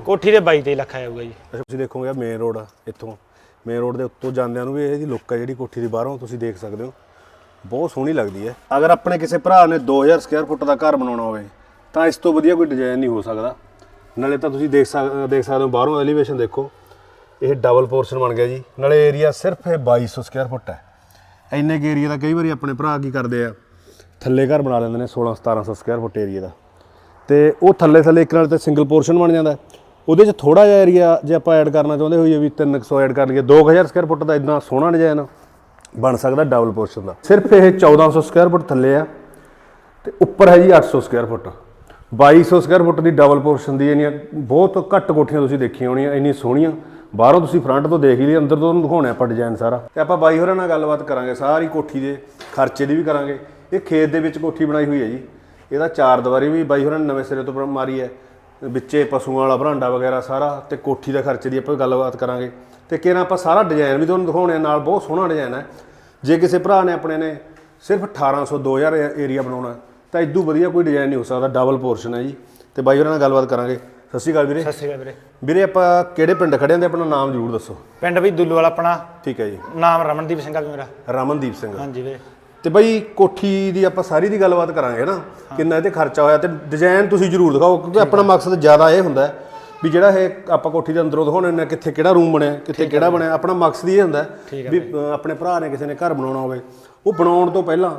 ਕੋਠੀ ਦੇ 22 23 ਲੱਖ ਆਊਗਾ ਜੀ। ਅੱਛਾ, ਤੁਸੀਂ ਦੇਖੋਗੇ ਮੇਨ ਰੋਡ ਇੱਥੋਂ। ਮੇਨ ਰੋਡ ਦੇ ਉੱਤੋਂ ਜਾਂਦਿਆਂ ਨੂੰ ਵੀ ਇਹਦੀ ਲੁੱਕ ਹੈ ਜਿਹੜੀ ਕੋਠੀ ਦੀ ਬਾਹਰੋਂ, ਤੁਸੀਂ ਦੇਖ ਸਕਦੇ ਹੋ। ਬਹੁਤ ਸੋਹਣੀ ਲੱਗਦੀ ਹੈ। ਅਗਰ ਆਪਣੇ ਕਿਸੇ ਭਰਾ ਨੇ 2000 ਸਕੁਅਰ ਫੁੱਟ ਦਾ ਘਰ ਬਣਾਉਣਾ ਹੋਵੇ, ਤਾਂ ਇਸ ਤੋਂ ਵਧੀਆ ਕੋਈ ਡਿਜ਼ਾਈਨ ਨਹੀਂ ਹੋ ਸਕਦਾ। ਨਾਲੇ ਤਾਂ ਤੁਸੀਂ ਦੇਖ ਸਕ, ਦੇਖ ਸਕਦੇ ਹੋ ਬਾਹਰੋਂ ਐਲੀਵੇਸ਼ਨ ਦੇਖੋ। ਇਹ ਡਬਲ ਪੋਰਸ਼ਨ ਬਣ ਗਿਆ ਜੀ। ਨਾਲੇ ਏਰੀਆ ਸਿਰਫ ਇਹ 2200 ਸਕੁਅਰ ਫੁੱਟ ਹੈ। ਇੰਨੇ ਕੁ ਏਰੀਆ ਦਾ ਕਈ ਵਾਰੀ ਆਪਣੇ ਭਰਾ ਕੀ ਕਰਦੇ ਆ, ਥੱਲੇ ਘਰ ਬਣਾ ਲੈਂਦੇ ਨੇ 16 1700 ਸਕੁਅਰ ਫੁੱਟ ਏਰੀਆ ਦਾ। ਤੇ ਉਹ ਥੱਲੇ ਥੱਲੇ ਇੱਕ ਨਾਲ ਤੇ ਸਿੰਗਲ ਪੋਰਸ਼ਨ ਬਣ ਜਾਂਦਾ। ਉਹਦੇ 'ਚ ਥੋੜਾ ਜਿਹਾ ਏਰੀਆ ਜੇ ਆਪਾਂ ਐਡ ਕਰਨਾ ਚਾਹੁੰਦੇ ਹੋਈਏ ਵੀ 300 ਐਡ ਕਰ ਲਈਏ 2000 ਸਕੁਅਰ ਫੁੱਟ ਦਾ ਇਦਾਂ ਸੋਹਣਾ ਡਿਜ਼ਾਈਨ ਬਣ ਸਕਦਾ ਡਬਲ ਪੋਰਸ਼ਨ ਦਾ। ਸਿਰਫ ਇਹ 1400 ਸਕੁਅਰ ਫੁੱਟ ਥੱਲੇ ਆ ਤੇ ਉੱਪਰ ਹੈ ਜੀ 800 ਸਕੁਅਰ ਫੁੱਟ 2200 ਸਕੁਅਰ ਫੁੱਟ ਦੀ ਡਬਲ ਪੋਰਸ਼ਨ ਦੀ ਇੰਨੀਆਂ ਬਹੁਤ ਘੱਟ ਕੋਠੀਆਂ ਤੁਸੀਂ ਦੇਖੀਆਂ ਹੋਣੀਆਂ ਇੰਨੀ ਸੋਹਣੀਆਂ। ਬਾਹਰੋਂ ਤੁਸੀਂ ਫਰੰਟ ਤੋਂ ਦੇਖ ਹੀ ਲਈ ਅੰਦਰ ਤੋਂ ਤੁਹਾਨੂੰ ਦਿਖਾਉਣਾ ਆਪਾਂ ਡਿਜ਼ਾਈਨ ਸਾਰਾ। ਤੇ ਆਪਾਂ ਬਾਈ ਹੋਰਾਂ ਨਾਲ ਗੱਲਬਾਤ ਕਰਾਂਗੇ, ਸਾਰੀ ਕੋਠੀ ਦੇ ਖਰਚੇ ਦੀ ਵੀ ਕਰਾਂਗੇ। ਇਹ ਖੇਤ ਦੇ ਵਿੱਚ ਕੋਠੀ ਬਣਾਈ ਹੋਈ ਹੈ ਜੀ। ਇਹਦਾ ਚਾਰ ਦੀਵਾਰੀ ਵੀ ਬਾਈ ਹੋਰਾਂ ਨੇ ਨਵੇਂ ਸਿਰੇ ਤੋਂ ਮਾਰੀ ਹੈ। ਵਿੱਚੇ ਪਸ਼ੂਆਂ ਵਾਲਾ ਬਰਾਂਡਾ ਵਗੈਰਾ ਸਾਰਾ ਤੇ ਕੋਠੀ ਦਾ ਖਰਚੇ ਦੀ ਆਪਾਂ ਗੱਲਬਾਤ ਕਰਾਂਗੇ। ਤੇ ਕਿਹੜਾ ਆਪਾਂ ਸਾਰਾ ਡਿਜ਼ਾਈਨ ਵੀ ਤੁਹਾਨੂੰ ਦਿਖਾਉਣੇ ਆ ਨਾਲ ਬਹੁਤ ਸੋਹਣਾ ਡਿਜ਼ਾਈਨ ਹੈ। ਜੇ ਕਿਸੇ ਭਰਾ ਨੇ ਆਪਣੇ ਨੇ ਸਿਰਫ 1800 2000 ਏਰੀਆ ਬਣਾਉਣਾ ਤਾਂ ਇਦੋਂ ਵਧੀਆ ਕੋਈ ਡਿਜ਼ਾਈਨ ਨਹੀਂ ਹੋ ਸਕਦਾ ਡਬਲ ਪੋਰਸ਼ਨ ਹੈ ਜੀ। ਤੇ ਬਾਈ ਹੋਰਾਂ ਨਾਲ ਗੱਲਬਾਤ ਕਰਾਂਗੇ। ਸਤਿ ਸ਼੍ਰੀ ਅਕਾਲ ਵੀਰੇ। ਸਤਿ ਸ਼੍ਰੀ ਅਕਾਲ ਵੀਰੇ। ਵੀਰੇ ਆਪਾਂ ਕਿਹੜੇ ਪਿੰਡ ਖੜੇ ਆਂ ਤੇ ਆਪਣਾ ਨਾਮ ਜ਼ਰੂਰ ਦੱਸੋ। ਪਿੰਡ ਵੀ ਦੁੱਲੂ ਵਾਲਾ ਆਪਣਾ। ਠੀਕ ਹੈ ਜੀ। ਨਾਮ ਰਮਨਦੀਪ ਸਿੰਘ ਆ ਵੀ ਮੇਰਾ। ਰਮਨਦੀਪ ਸਿੰਘ। ਹਾਂਜੀ ਵੀਰੇ। ਤੇ ਬਾਈ ਕੋਠੀ ਦੀ ਆਪਾਂ ਸਾਰੀ ਦੀ ਗੱਲਬਾਤ ਕਰਾਂਗੇ ਨਾ ਕਿੰਨਾ ਇਹਤੇ ਖਰਚਾ ਹੋਇਆ ਤੇ ਡਿਜ਼ਾਈਨ ਤੁਸੀਂ ਜ਼ਰੂਰ ਦਿਖਾਓ ਕਿਉਂਕਿ ਆਪਣਾ ਮਕਸਦ ਜ਼ਿਆਦਾ ਇਹ ਹੁੰਦਾ ਹੈ ਵੀ ਜਿਹੜਾ ਇਹ ਆਪਾਂ ਕੋਠੀ ਦੇ ਅੰਦਰੋਂ ਦਿਖਾਉਣੇ ਨੇ ਕਿੱਥੇ ਕਿਹੜਾ ਰੂਮ ਬਣਿਆ ਕਿੱਥੇ ਕਿਹੜਾ ਬਣਿਆ ਆਪਣਾ ਮਕਸਦ ਇਹ ਹੁੰਦਾ ਵੀ ਅ, ਆਪਣੇ ਭਰਾ ਨੇ ਕਿਸੇ ਨੇ ਘਰ ਬਣਾਉਣਾ ਹੋਵੇ। ਉਹ ਬਣਾਉਣ ਤੋਂ ਪਹਿਲਾਂ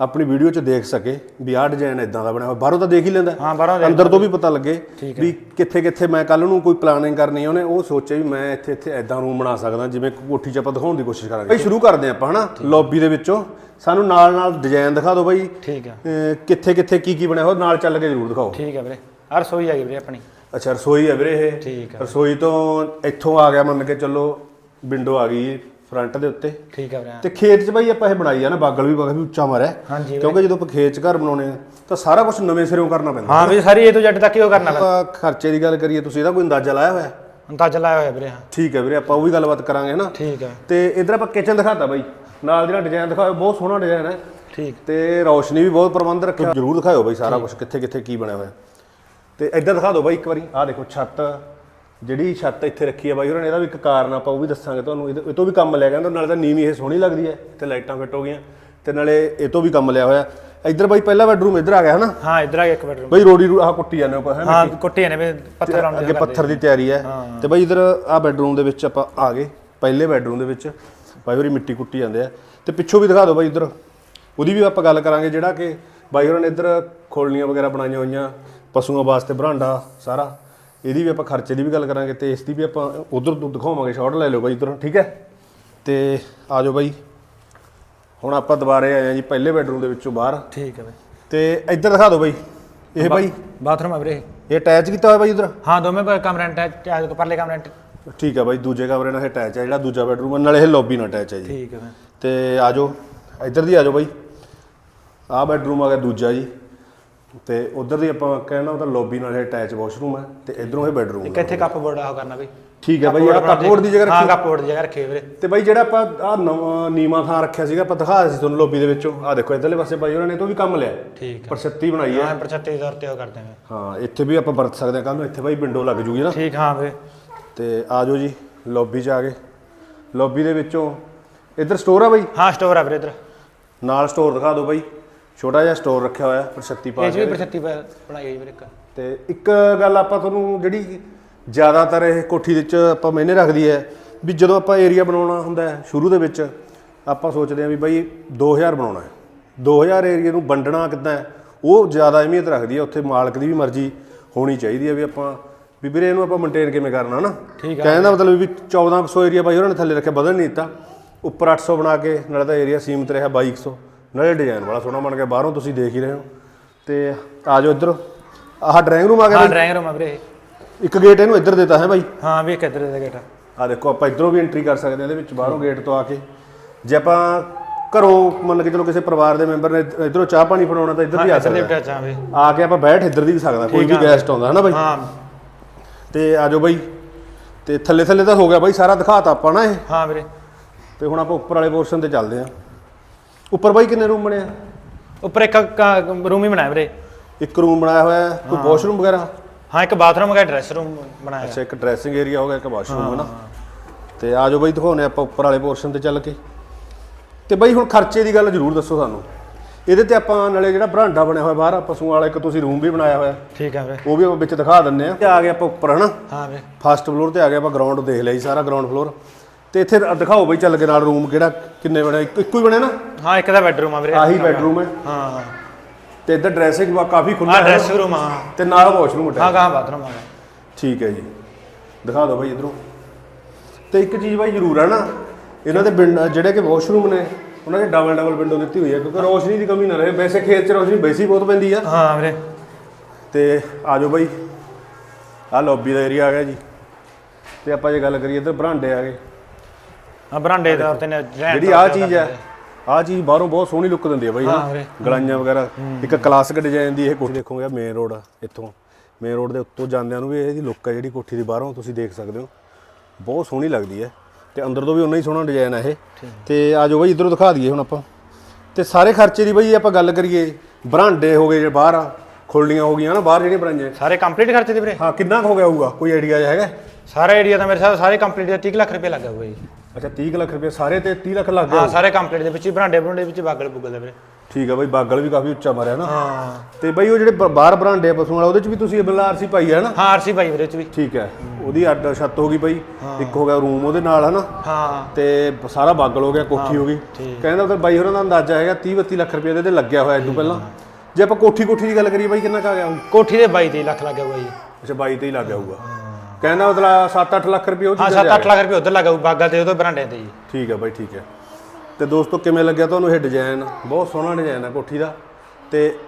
ਆਪਣੀ ਵੀਡੀਓ 'ਚ ਦੇਖ ਸਕੇ ਵੀ ਆਹ ਡਿਜ਼ਾਈਨ ਇਦਾਂ ਦਾ ਬਣਿਆ ਹੋਇਆ। ਬਾਹਰੋਂ ਤਾਂ ਦੇਖ ਹੀ ਲੈਂਦਾ। ਹਾਂ ਬਾਹਰੋਂ ਦੇਖ ਅੰਦਰ ਤੋਂ ਵੀ ਪਤਾ ਲੱਗੇ ਵੀ ਕਿੱਥੇ ਕਿੱਥੇ ਮੈਂ ਕੱਲ ਨੂੰ ਕੋਈ ਪਲਾਨਿੰਗ ਕਰਨੀ ਹੈ ਉਹਨੇ ਉਹ ਸੋਚੇ ਵੀ ਮੈਂ ਇੱਥੇ ਇੱਥੇ ਐਦਾਂ ਰੂਮ ਬਣਾ ਸਕਦਾ ਜਿਵੇਂ ਕੋਠੀ 'ਚ ਆਪਾਂ ਦਿਖਾਉਣ ਦੀ ਕੋਸ਼ਿਸ਼ ਕਰਾਂਗੇ। ਭਾਈ ਸ਼ੁਰੂ ਕਰਦੇ ਹਾਂ ਆਪਾਂ ਹਨਾ? ਲੌਬੀ ਦੇ ਵਿੱਚੋਂ। ਸਾਨੂੰ ਨਾਲ ਨਾਲ ਡਿਜ਼ਾਈਨ ਦਿਖਾ ਦਿਓ ਬਾਈ। ਠੀਕ ਆ। ਕਿੱਥੇ ਕਿੱਥੇ ਕੀ ਕੀ ਬਣਿਆ ਹੋਇਆ ਨਾਲ ਚੱਲ ਕੇ ਜ਼ਰੂਰ ਦਿਖਾਓ। ਠੀਕ ਆ ਵੀਰੇ। ਆਹ ਰਸੋਈ ਆ ਗਈ ਵੀਰੇ ਆਪਣੀ। ਅੱਛਾ ਰਸੋਈ ਹੈ ਵੀਰੇ ਇਹ। ਠੀਕ ਆ। ਰਸੋਈ ਤੋਂ ਇੱਥੋਂ ਆ ਗਿਆ ਮੰਨ ਕੇ ਚੱਲੋ ਵਿੰਡੋ ਆ ਗਈ। ਫਰੰਟ ਦੇ ਉੱਤੇ। ਠੀਕ ਆ ਵੀਰੇ ਤੇ ਖੇਤ 'ਚ ਬਾਈ ਆਪਾਂ ਇਹ ਬਣਾਈ ਆ ਨਾ ਬਾਗਲ ਵੀ ਕਾਫੀ ਉੱਚਾ ਮਾਰਿਆ। ਹਾਂਜੀ। ਕਿਉਂਕਿ ਜਦੋਂ ਆਪਾਂ ਖੇਤ 'ਚ ਘਰ ਬਣਾਉਣੇ ਆ ਤਾਂ ਸਾਰਾ ਕੁਝ ਨਵੇਂ ਸਿਰੋਂ ਕਰਨਾ ਪੈਂਦਾ। ਹਾਂ ਵੀ ਸਾਰੀ ਇਹ ਤੋਂ ਜੱਟ ਤੱਕ ਹੀ ਉਹ ਕਰਨਾ ਪੈਂਦਾ। ਆਪਾਂ ਖਰਚੇ ਦੀ ਗੱਲ ਕਰੀਏ ਤੁਸੀਂ ਇਹਦਾ ਕੋਈ ਅੰਦਾਜ਼ਾ ਲਾਇਆ ਹੋਇਆ? ਅੰਦਾਜ਼ਾ ਲਾਇਆ ਹੋਇਆ ਵੀਰੇ ਹਾਂ। ਠੀਕ ਹੈ ਵੀਰੇ ਆਪਾਂ ਉਹ ਵੀ ਗੱਲਬਾਤ ਕਰਾਂਗੇ ਹਨਾ? ਠੀਕ ਆ। ਤੇ ਇਧਰ ਆਪਾਂ ਕਿਚਨ ਦਿਖਾਤਾ ਬਾਈ। ਨਾਲ ਜਿਹੜਾ ਡਿਜ਼ਾਈਨ ਦਿਖਾਇਆ ਬਹੁਤ ਸੋਹਣਾ ਡਿਜ਼ਾਈਨ ਹੈ ਠੀਕ। ਤੇ ਰੌਸ਼ਨੀ ਵੀ ਬਹੁਤ ਪ੍ਰਬੰਧ ਰੱਖਿਆ। ਜਰੂਰ ਦਿਖਾਓ ਬਾਈ ਸਾਰਾ ਕੁਝ ਕਿੱਥੇ ਕਿੱਥੇ ਕੀ ਬਣਿਆ ਹੋਇਆ। ਤੇ ਇੱਧਰ ਦਿਖਾ ਦਿਓ ਬਾਈ ਇੱਕ ਵਾਰੀ। ਆਹ ਦੇਖੋ ਛੱਤ। ਜਿਹੜੀ ਛੱਤ ਇੱਥੇ ਰੱਖੀ ਹੈ ਬਾਈ ਉਹਨਾਂ ਨੇ ਇਹਦਾ ਵੀ ਇੱਕ ਕਾਰਨ ਆਪਾਂ ਉਹ ਵੀ ਦੱਸਾਂਗੇ ਤੁਹਾਨੂੰ। ਇਹ ਤੋਂ ਵੀ ਕੰਮ ਲਿਆ ਕਹਿੰਦਾ ਨਾਲੇ ਤਾਂ ਨੀਵੀਂ ਇਹ ਸੋਹਣੀ ਲੱਗਦੀ ਹੈ ਤੇ ਲਾਈਟਾਂ ਫਿੱਟ ਹੋ ਗਈਆਂ ਤੇ ਨਾਲੇ ਇਹ ਤੋਂ ਵੀ ਕੰਮ ਲਿਆ ਹੋਇਆ। ਇੱਧਰ ਬਾਈ ਪਹਿਲਾ ਬੈਡਰੂਮ ਇੱਧਰ ਆ ਗਿਆ ਹਨਾ? ਹਾਂ ਇਧਰ ਆ ਗਿਆ ਇੱਕ ਬੈਡਰੂਮ। ਬਾਈ ਰੋੜੀ ਆਹ ਕੁੱਟੀ ਜਾਂਦੇ ਹੋ ਹੈ ਹਾਂ ਨੇ ਵੀ ਪੱਥਰ ਲਾਉਣ ਅੱਗੇ ਪੱਥਰ ਦੀ ਤਿਆਰੀ ਹੈ। ਤੇ ਬਾਈ ਇਧਰ ਆ ਬੈਡਰੂਮ ਦੇ ਵਿੱਚ ਆਪਾਂ ਆ ਗਏ ਪਹਿਲੇ ਬੈਡਰੂਮ ਦੇ ਵਿੱਚ। ਬਾਈ ਹੋਰੀ ਮਿੱਟੀ ਕੁੱਟੀ ਜਾਂਦੇ ਆ। ਤੇ ਪਿੱਛੋਂ ਵੀ ਦਿਖਾ ਦਿਓ ਬਾਈ ਇਧਰ। ਉਹਦੀ ਵੀ ਆਪਾਂ ਗੱਲ ਕਰਾਂਗੇ ਜਿਹੜਾ ਕਿ ਬਾਈ ਹੋਰਾਂ ਨੇ ਇਧਰ ਖੋਲਣੀਆਂ ਵਗੈਰਾ ਬਣਾਈਆਂ ਹੋਈਆਂ ਪਸ਼ੂਆਂ ਵਾਸਤੇ ਬਰਾਂਡਾ ਸਾਰਾ। ਇਹਦੀ ਵੀ ਆਪਾਂ ਖਰਚੇ ਦੀ ਵੀ ਗੱਲ ਕਰਾਂਗੇ ਤੇ ਇਸ ਦੀ ਵੀ ਆਪਾਂ ਉਧਰ ਤੋਂ ਦਿਖਾਵਾਂਗੇ ਸ਼ਾਰਟ ਲੈ ਲਿਓ ਬਾਈ ਇਧਰ ਠੀਕ ਹੈ? ਤੇ ਆ ਜਾਓ ਬਾਈ। ਹੁਣ ਆਪਾਂ ਦੁਬਾਰੇ ਆਏ ਆ ਜੀ ਪਹਿਲੇ ਬੈਡਰੂਮ ਦੇ ਵਿੱਚੋਂ ਬਾਹਰ। ਠੀਕ ਆ ਵੀਰੇ ਤੇ ਇੱਧਰ ਦਿਖਾ ਦਿਓ ਬਾਈ। ਇਹ ਬਾਈ। ਬਾਥਰੂਮ ਆ ਵੀਰੇ ਇਹ। ਅਟੈਚ ਕੀਤਾ ਹੋਇਆ ਬਾਈ ਇਧਰ ਹਾਂ ਦੋਵੇਂ ਕਮਰੇ ਅਟੈਚ ਪਰਲੇ ਕਮਰੇ ਠੀਕ ਹੈ ਬਾਈ ਦੂਜੇ ਕਮਰੇ ਨਾਲ ਅਟੈਚ ਹੈ ਜਿਹੜਾ ਦੂਜਾ ਬੈਡਰੂਮ ਨਾਲ ਇਹ ਲੌਬੀ ਨਾਲ ਅਟੈਚ ਹੈ ਜੀ। ਠੀਕ ਆ ਵੀਰੇ ਤੇ ਆ ਜਾਓ ਇੱਧਰ ਦੀ ਆ ਜਾਓ ਬਾਈ। ਆਹ ਬੈਡਰੂਮ ਆ ਗਿਆ ਦੂਜਾ ਜੀ। ਤੇ ਉਧਰ ਦੀ ਆਪਾਂ ਕਹਿਣਾ ਉਹ ਤਾਂ ਲੌਬੀ ਨਾਲ ਅਟੈਚ ਵਾਸ਼ਰੂਮ ਹੈ ਤੇ ਇਧਰੋਂ ਇਹ ਬੈਡਰੂਮ ਇੱਕ ਇੱਥੇ ਕੱਪ ਬੋਰਡ ਆ ਉਹ ਕਰਨਾ ਬਈ। ਠੀਕ ਹੈ ਬਾਈ ਆਹ ਕੱਪਬੋਰਡ ਦੀ। ਜਗ੍ਹਾ ਹਾਂ ਰੱਖੀ। ਕੱਪ ਬੋਰਡ ਦੀ ਜਗ੍ਹਾ ਰੱਖੀ ਵੀਰੇ। ਤੇ ਬਾਈ ਜਿਹੜਾ ਆਪਾਂ ਆ ਨਵਾਂ ਨੀਮਾ ਥਾਂ ਰੱਖਿਆ ਸੀਗਾ ਆਪਾਂ ਦਿਖਾ ਸੀ ਤੁਹਾਨੂੰ ਲੌਬੀ ਦੇ ਵਿੱਚੋਂ। ਆ ਦੇਖੋ ਇਧਰਲੇ ਪਾਸੇ ਬਾਈ ਉਹਨਾਂ ਨੇ ਤੋਂ ਵੀ ਕੰਮ ਲਿਆ। ਠੀਕ ਪਰ ਛੱਤੀ ਬਣਾਈ ਹੈ। ਹਾਂ ਪ੍ਰਚੱਤੇ ਤੌਰ ਤੇ ਉਹ ਕਰਦੇ ਹਾਂ ਹਾਂ ਇੱਥੇ ਵੀ ਆਪਾਂ ਵਰਤ ਸਕਦੇ ਹਾਂ ਕੱਲ ਨੂੰ। ਇੱਥੇ ਬਾਈ ਵਿੰਡੋ ਲੱਗ ਜੂਗੀ ਨਾ। ਠੀਕ ਹਾਂ ਵੀਰੇ ਤੇ ਆ ਜਾਓ ਜੀ ਲੌਬੀ 'ਚ ਆ ਗਏ ਲੌਬੀ ਦੇ ਵਿੱਚੋਂ ਇੱਧਰ ਸਟੋਰ ਆ ਬਾਈ? ਹਾਂ ਸਟੋਰ ਆ ਵੀਰੇ ਇਧਰ। ਨਾਲ ਸਟੋਰ ਦਿਖਾ ਦਿਓ ਬਾਈ। ਛੋਟਾ ਜਿਹਾ ਸਟੋਰ ਰੱਖਿਆ ਹੋਇਆ ਪਰ 36 ਪਾ ਇਹ 'ਚ ਵੀ ਪ੍ਰਚੱਤੀ ਬਣਾਈ ਹੋਈ ਵੀਰੇ ਇੱਕ ਤੇ ਇੱਕ ਗੱਲ ਆਪਾਂ ਤੁਹਾਨੂੰ ਜਿਹੜੀ ਜ਼ਿਆਦਾਤਰ ਇਹ ਕੋਠੀ ਦੇ ਵਿੱਚ ਆਪਾਂ ਮੈਨੇ ਰੱਖਦੀ ਹੈ ਵੀ ਜਦੋਂ ਆਪਾਂ ਏਰੀਆ ਬਣਾਉਣਾ ਹੁੰਦਾ ਹੈ ਸ਼ੁਰੂ ਦੇ ਵਿੱਚ ਆਪਾਂ ਸੋਚਦੇ ਹਾਂ ਵੀ ਬਾਈ 2000 ਬਣਾਉਣਾ ਹੈ। 2000 ਏਰੀਆ ਨੂੰ ਵੰਡਣਾ ਕਿੱਦਾਂ ਹੈ ਉਹ ਜ਼ਿਆਦਾ ਅਹਿਮੀਅਤ ਰੱਖਦੀ ਹੈ ਉੱਥੇ ਮਾਲਕ ਦੀ ਵੀ ਮਰਜ਼ੀ ਹੋਣੀ ਚਾਹੀਦੀ ਹੈ ਵੀ ਆਪਾਂ ਵੀ ਵੀਰੇ ਇਹਨੂੰ ਆਪਾਂ ਮੇਨਟੇਨ ਕਿਵੇਂ ਕਰਨਾ ਨਾ ਠੀਕ ਕਹਿਣ ਦਾ ਮਤਲਬ ਵੀ 1400 ਏਰੀਆ ਬਾਈ ਉਹਨਾਂ ਨੇ ਥੱਲੇ ਰੱਖਿਆ ਵਧਣ ਨਹੀਂ ਦਿੱਤਾ। ਉੱਪਰ 800 ਬਣਾ ਕੇ ਨਾਲੇ ਤਾਂ ਏਰੀਆ ਸੀਮਿਤ ਰਿਹਾ 2200 ਨਾਲੇ ਡਿਜ਼ਾਈਨ ਬੜਾ ਸੋਹਣਾ ਬਣ ਗਿਆ ਬਾਹਰੋਂ ਤੁਸੀਂ ਦੇਖ ਹੀ ਰਹੇ ਹੋ। ਤੇ ਆ ਜਾਓ ਇੱਧਰ। ਆਹ ਡਰਾਇੰਗ ਰੂਮ ਆ ਗਿਆ ਹਾਂ ਡਰਾਇੰਗ ਰੂਮ ਆ ਵੀਰੇ। ਇੱਕ ਗੇਟ ਇਹਨੂੰ ਇੱਧਰ ਦਿੱਤਾ ਹੈ ਬਾਈ। ਹਾਂ ਵੀ ਇੱਕ ਇੱਧਰ ਦੇ ਗੇਟ ਆ। ਦੇਖੋ ਆਪਾਂ ਇੱਧਰੋਂ ਵੀ ਐਂਟਰੀ ਕਰ ਸਕਦੇ ਹਾਂ ਇਹਦੇ ਵਿੱਚ ਬਾਹਰੋਂ ਗੇਟ ਤੋਂ ਆ ਕੇ। ਜੇ ਆਪਾਂ ਘਰੋਂ ਮੰਨ ਕੇ ਚਲੋ ਕਿਸੇ ਪਰਿਵਾਰ ਦੇ ਮੈਂਬਰ ਨੇ ਇੱਧਰੋਂ ਚਾਹ ਪਾਣੀ ਫੜਾਉਣਾ ਤਾਂ ਇੱਧਰ ਵੀ ਆ ਸਕਦਾ। ਆ ਕੇ ਆਪਾਂ ਬੈਠ ਇੱਧਰ ਦੀ ਵੀ ਸਕਦਾ ਕੋਈ ਵੀ ਗੈਸਟ ਆਉਂਦਾ ਹੈ ਨਾ ਬਾਈ? ਹਾਂ। ਤੇ ਆ ਜਾਓ ਬਾਈ। ਤੇ ਥੱਲੇ ਥੱਲੇ ਤਾਂ ਹੋ ਗਿਆ ਬਾਈ ਸਾਰਾ ਦਿਖਾਤਾ ਆਪਾਂ ਨਾ ਇਹ। ਹਾਂ ਵੀਰੇ। ਤੇ ਹੁਣ ਆਪਾਂ ਉੱਪਰ ਵਾਲੇ ਪੋਰਸ਼ਨ ਤੇ ਚੱਲਦੇ ਆਂ ਉੱਪਰ ਬਾਈ ਕਿੰਨੇ ਰੂਮ ਬਣੇ ਆ ਉੱਪਰ ਇੱਕ ਰੂਮ ਹੀ ਬਣਾਇਆ ਵੀਰੇ। ਇੱਕ ਰੂਮ ਬਣਾਇਆ ਹੋਇਆ ਹੈ ਕੋਈ ਵਾਸ਼ਰੂਮ ਵਗੈਰਾ? ਹਾਂ ਇੱਕ ਬਾਥਰੂਮ ਦਾ ਡਰੈਸ ਰੂਮ ਬਣਾਇਆ ਅੱਛਾ ਇੱਕ ਡਰੈਸਿੰਗ ਏਰੀਆ ਹੋ ਗਿਆ ਇੱਕ ਵਾਸ਼ਰੂਮ ਹੈ ਨਾ? ਤੇ ਆ ਜਾਓ ਬਾਈ ਦਿਖਾਉਨੇ ਆਪਾਂ ਉੱਪਰ ਵਾਲੇ ਪੋਰਸ਼ਨ ਤੇ ਚੱਲ ਕੇ। ਤੇ ਬਾਈ ਹੁਣ ਖਰਚੇ ਦੀ ਗੱਲ ਜ਼ਰੂਰ ਦੱਸੋ ਸਾਨੂੰ। ਇਹਦੇ ਤੇ ਆਪਾਂ ਨਾਲੇ ਜਿਹੜਾ ਬਰਾਂਡਾ ਬਣਿਆ ਹੋਇਆ ਬਾਹਰ ਪਸ਼ੂਆਂ ਵਾਲਾ ਇੱਕ ਤੁਸੀਂ ਰੂਮ ਵੀ ਬਣਾਇਆ ਹੋਇਆ। ਠੀਕ ਹੈ ਵੀਰੇ। ਉਹ ਵੀ ਆਪਾਂ ਵਿੱਚ ਦਿਖਾ ਦਿੰਨੇ ਆ ਤੇ ਆ ਗਏ ਆਪਾਂ ਉੱਪਰ ਹਨਾ ਹਾਂ ਵੀਰੇ। ਫਸਟ ਫਲੋਰ ਤੇ ਆ ਗਏ ਆਪਾਂ ਗਰਾਊਂਡ ਦੇਖ ਲਿਆ ਜੀ ਸਾਰਾ ਗਰਾਊਂਡ ਫਲੋਰ ਤੇ ਇੱਥੇ ਦਿਖਾਓ ਬਈ ਚੱਲ ਕੇ ਨਾਲ ਰੂਮ ਕਿਹੜਾ ਕਿੰਨੇ ਬਣੇ ਇੱਕ- ਇੱਕੋ ਹੀ ਬਣੇ ਨਾ? ਹਾਂ ਇੱਕ ਦਾ ਬੈਡਰੂਮ ਆ ਵੀਰੇ। ਆਹੀ ਬੈਡਰੂਮ ਹੈ। ਹਾਂ। ਤੇ ਇੱਧਰ ਡਰੈਸਿੰਗ ਵਾ ਕਾਫੀ ਆ ਖੁੱਲਾ ਹੈ ਡਰੈਸ ਰੂਮ ਹਾਂ। ਤੇ ਨਾਲ ਵਾਸ਼ਰੂਮ ਅਟੈਚ ਹਾਂ ਕਹਾਂ ਬਾਥਰੂਮ ਆ। ਠੀਕ ਹੈ ਜੀ। ਦਿਖਾ ਦਿਓ ਭਾਈ ਇਧਰੋਂ। ਤੇ ਇੱਕ ਚੀਜ਼ ਭਾਈ ਜ਼ਰੂਰ ਹੈ ਨਾ ਇਹਨਾਂ ਦੇ ਜਿਹੜੇ ਕਿ ਵਾਸ਼ਰੂਮ ਨੇ ਉਹਨਾਂ 'ਚ ਡਬਲ ਡਬਲ ਵਿੰਡੋ ਦਿੱਤੀ ਹੋਈ ਹੈ ਕਿਉਂਕਿ ਰੋਸ਼ਨੀ ਦੀ ਕਮੀ ਨਾ ਰਹੇ। ਵੈਸੇ ਖੇਤ 'ਚ ਰੋਸ਼ਨੀ ਵੈਸੇ ਹੀ ਬਹੁਤ ਪੈਂਦੀ ਆ। ਹਾਂ ਵੀਰੇ। ਤੇ ਆ ਜਾਓ ਭਾਈ ਆ ਲੌਬੀ ਦਾ ਏਰੀਆ ਆ ਗਿਆ ਜੀ। ਤੇ ਆਪਾਂ ਜੇ ਗੱਲ ਕਰੀਏ ਇੱਧਰ ਬਰਾਂਡੇ ਆ ਗਏ। ਆ ਬਰਾਂਡੇ ਦੇ ਰਹਿਣ ਜਿਹੜੀ ਆ ਚੀਜ਼ ਹੈ ਆ ਚੀਜ਼ ਬਾਹਰੋਂ ਬਹੁਤ ਸੋਹਣੀ ਲੁੱਕ ਦਿੰਦੀ ਹੈ ਬਾਈ ਹਾਂ। ਗਲਾਈਆਂ ਵਗੈਰਾ। ਇੱਕ ਕਲਾਸਿਕ ਡਿਜ਼ਾਈਨ ਦੀ ਇਹ ਕੋਠੀ ਦੇਖੋਗੇ। ਮੇਨ ਰੋਡ ਇੱਥੋਂ। ਮੇਨ ਰੋਡ ਦੇ ਉੱਤੋਂ ਜਾਂਦਿਆਂ ਨੂੰ ਵੀ ਇਹਦੀ ਲੁੱਕ ਹੈ ਜਿਹੜੀ ਕੋਠੀ ਦੀ ਬਾਹਰੋਂ ਤੁਸੀਂ ਦੇਖ ਸਕਦੇ ਹੋ। ਬਹੁਤ ਸੋਹਣੀ ਲੱਗਦੀ ਹੈ ਤੇ ਅੰਦਰ ਤੋਂ ਵੀ ਉਨਾ ਹੀ ਸੋਹਣਾ ਡਿਜ਼ਾਈਨ ਹੈ ਇਹ। ਤੇ ਆ ਜਾਓ ਬਾਈ ਇਧਰੋਂ ਦਿਖਾ ਦਈਏ ਹੁਣ ਆਪਾਂ। ਤੇ ਸਾਰੇ ਖਰਚੇ ਦੀ ਬਾਈ ਆਪਾਂ ਗੱਲ ਕਰੀਏ ਬਰਾਂਡੇ ਹੋ ਗਏ ਜਿਹੜੇ ਬਾਹਰ ਆ ਖੁੱਲੀਆਂ ਹੋ ਗਈਆਂ ਨਾ ਬਾਹਰ ਜਿਹੜੀਆਂ ਬਣਾਈਆਂ। ਸਾਰੇ ਕੰਪਲੀਟ ਖਰਚੇ ਦੇ ਵੀਰੇ? ਹਾਂ ਕਿੰਨਾ ਕੁ ਹੋ ਗਿਆ ਹੋਊਗਾ? ਕੋਈ ਆਈਡੀਆ ਹੈਗਾ? ਸਾਰਾ ਏਰੀਆ ਤਾਂ ਮੇਰੇ ਸਾਹ ਸਾਰੇ ਕੰਪਲੀਟ ਦੇ 30 ਲੱਖ ਰੁਪਏ ਲੱਗਾ ਹੋਊਗਾ ਜੀ। ਅੱਛਾ 30 ਲੱਖ ਰੁਪਏ ਸਾਰੇ ਤੇ 30 ਲੱਖ ਲੱਗ ਗਿਆ ਹਾਂ ਸਾਰੇ ਕੰਪਲੀਟ ਦੇ ਵਿੱਚ ਹੀ ਬਰਾਂਡੇ ਬਰੂੰਡੇ ਵਿੱਚ ਬਾਗਲ ਬੁਗਲ ਦੇ ਵੀਰੇ। ਠੀਕ ਆ ਬਾਈ ਬਾਗਲ ਵੀ ਕਾਫੀ ਉੱਚਾ ਮਾਰਿਆ ਨਾ। ਹਾਂ। ਤੇ ਬਾਈ ਉਹ ਜਿਹੜੇ ਬ- ਬਾਹਰ ਬਰਾਂਡੇ ਆ ਪਸ਼ੂਆਂ ਵਾਲਾ ਉਹਦੇ ਚ ਵੀ ਤੁਸੀਂ ਬਿੱਲਾ ਆਰਸੀ ਪਾਈ ਹੈ ਨਾ ਹਾਂ ਆਰਸੀ ਭਾਈ ਵੀਰੇ ਚ ਵੀ। ਠੀਕ ਹੈ ਉਹਦੀ ਅੱਡ ਛੱਤ ਹੋ ਗਈ ਬਾਈ। ਇੱਕ ਹੋ ਗਿਆ ਰੂਮ ਉਹਦੇ ਨਾਲ ਹੈ ਨਾ ਹਾਂ। ਤੇ ਸਾਰਾ ਬਾਗਲ ਹੋ ਗਿਆ ਕੋਠੀ ਹੋ ਗਈ। ਕਹਿੰਦਾ ਤਾਂ ਬਾਈ ਹੋਰਾਂ ਦਾ ਅੰਦਾਜ਼ਾ ਹੈਗਾ 30 32 ਲੱਖ ਰੁਪਏ ਇਹਦੇ ਤੇ ਲੱਗਿਆ ਹੋਇਆ ਇਦੋਂ ਪਹਿਲਾਂ। ਜੇ ਆਪਾਂ ਕੋਠੀ ਕੋਠੀ ਦੀ ਗੱਲ ਕਰੀਏ ਬਾਈ ਕਿੰਨਾ ਕੁ ਗਿਆ ਹੋਊ? ਕੋਠੀ ਦੇ 22 ਲੱਖ ਲੱਗਾ ਹੋਊਗਾ ਜੀ। ਅੱਛਾ 22 ਤੇ ਹੀ ਲੱਗ ਗਿਆ ਹੋਊਗਾ। ਕਹਿੰਦਾ ਮਤਲਬ 7-8 ਲੱਖ ਰੁਪਏ ਉਹ ਹਾਂ ਚੀਜ਼ਾਂ 7-8 ਲੱਖ ਰੁਪਏ ਉਧਰ ਲੱਗਾ ਹੋਊ ਬਾਗਾ ਤੇ ਉਹਦੇ ਬਰਾਂਡੇ ਤੇ ਜੀ। ਠੀਕ ਹੈ ਬਾਈ ਠੀਕ ਹੈ। ਤੇ ਦੋਸਤੋ ਕਿਵੇਂ ਲੱਗਿਆ ਤੁਹਾਨੂੰ ਇਹ ਡਿਜ਼ਾਈਨ ਬਹੁਤ ਸੋਹਣਾ ਡਿਜ਼ਾਈਨ ਹੈ ਕੋਠੀ ਦਾ। ਤੇ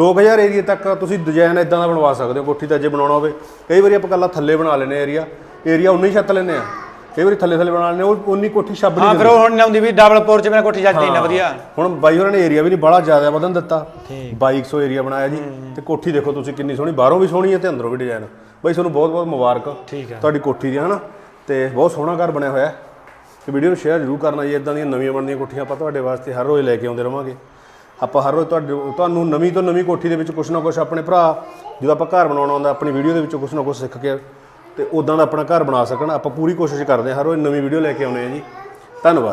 2000 ਏਰੀਆ ਤੱਕ ਤੁਸੀਂ ਡਿਜ਼ਾਈਨ ਇਦਾਂ ਦਾ ਬਣਵਾ ਸਕਦੇ ਹੋ ਕੋਠੀ ਦਾ ਜੇ ਬਣਾਉਣਾ ਹੋਵੇ। ਕਈ ਵਾਰੀ ਆਪਾਂ ਕੱਲਾ ਥੱਲੇ ਬਣਾ ਲੈਨੇ ਏਰੀਆ ਏਰੀਆ ਉਨਾ ਹੀ ਛੱਤ ਲੈਨੇ ਆ ਕਈ ਵਾਰੀ ਥੱਲੇ ਥੱਲੇ ਬਣਾ ਲੈਨੇ ਉਹ ਉਨੀ ਕੋਠੀ ਛੱਬ ਨਹੀਂ ਹਾਂ ਫਿਰ ਉਹ ਹੁਣ ਲਾਉਂਦੀ ਵੀ ਡਬਲ ਪੋਰ ਚ ਮੇਰਾ ਕੋਠੀ ਜੱਜਦੀ ਨਾ ਵਧੀਆ। ਹੁਣ ਬਾਈ ਹੋਰਾਂ ਨੇ ਏਰੀਆ ਵੀ ਨਹੀਂ ਬੜਾ ਜ਼ਿਆਦਾ ਵਧਣ ਦਿੱਤਾ। ਠੀਕ। 2200 ਏਰੀਆ ਬਣਾਇਆ ਜੀ। ਤੇ ਕੋਠੀ ਦੇਖੋ ਤੁਸੀਂ ਕਿੰਨੀ ਸੋਹਣੀ ਬਾਹਰੋਂ ਵੀ ਸੋਹਣੀ ਹੈ ਤੇ ਅੰਦਰੋਂ ਵੀ ਡਿਜ਼ਾਈਨ ਬਾਈ ਤੁਹਾਨੂੰ ਬਹੁਤ ਬਹੁਤ ਮੁਬਾਰਕ ਤੁਹਾਡੀ ਕੋਠੀ ਦੀ ਹਨਾ? ਤੇ ਬਹੁਤ ਸੋਹਣਾ ਘਰ ਬਣਿਆ ਹੋਇਆ। ਹੈ ਤੇ ਵੀਡੀਓ ਨੂੰ ਸ਼ੇਅਰ ਜ਼ਰੂਰ ਕਰਨਾ ਜੀ ਇਦਾਂ ਦੀਆਂ ਨਵੀਆਂ ਬਣਦੀਆਂ ਕੋਠੀਆਂ ਆਪਾਂ ਤੁਹਾਡੇ ਵਾਸਤੇ ਹਰ ਰੋਜ਼ ਲੈ ਕੇ ਆਉਂਦੇ ਰਵਾਂਗੇ। ਆਪਾਂ ਹਰ ਰੋਜ਼ ਤੁਹਾਡੇ ਤੁਹਾਨੂੰ ਨਵੀਂ ਤੋਂ ਨਵੀਂ ਕੋਠੀ ਦੇ ਵਿੱਚ ਕੁਛ ਨਾ ਕੁਛ ਆਪਣੇ ਭਰਾ ਜਦੋਂ ਆਪਾਂ ਘਰ ਬਣਾਉਣਾ ਹੁੰਦਾ ਆਪਣੀ ਵੀਡੀਓ ਦੇ ਵਿੱਚੋਂ ਕੁਛ ਨਾ ਕੁਛ ਸਿੱਖ ਕੇ ਤੇ ਉਦਾਂ ਦਾ ਆਪਣਾ ਘਰ ਬਣਾ ਸਕਣ। ਆਪਾਂ ਪੂਰੀ ਕੋਸ਼ਿਸ਼ ਕਰਦੇ ਹਾਂ, ਹਰ ਰੋਜ਼ ਨਵੀਂ ਵੀਡੀਓ ਲੈ ਕੇ ਆਉਂਦੇ ਹਾਂ ਜੀ। ਧੰਨਵਾਦ।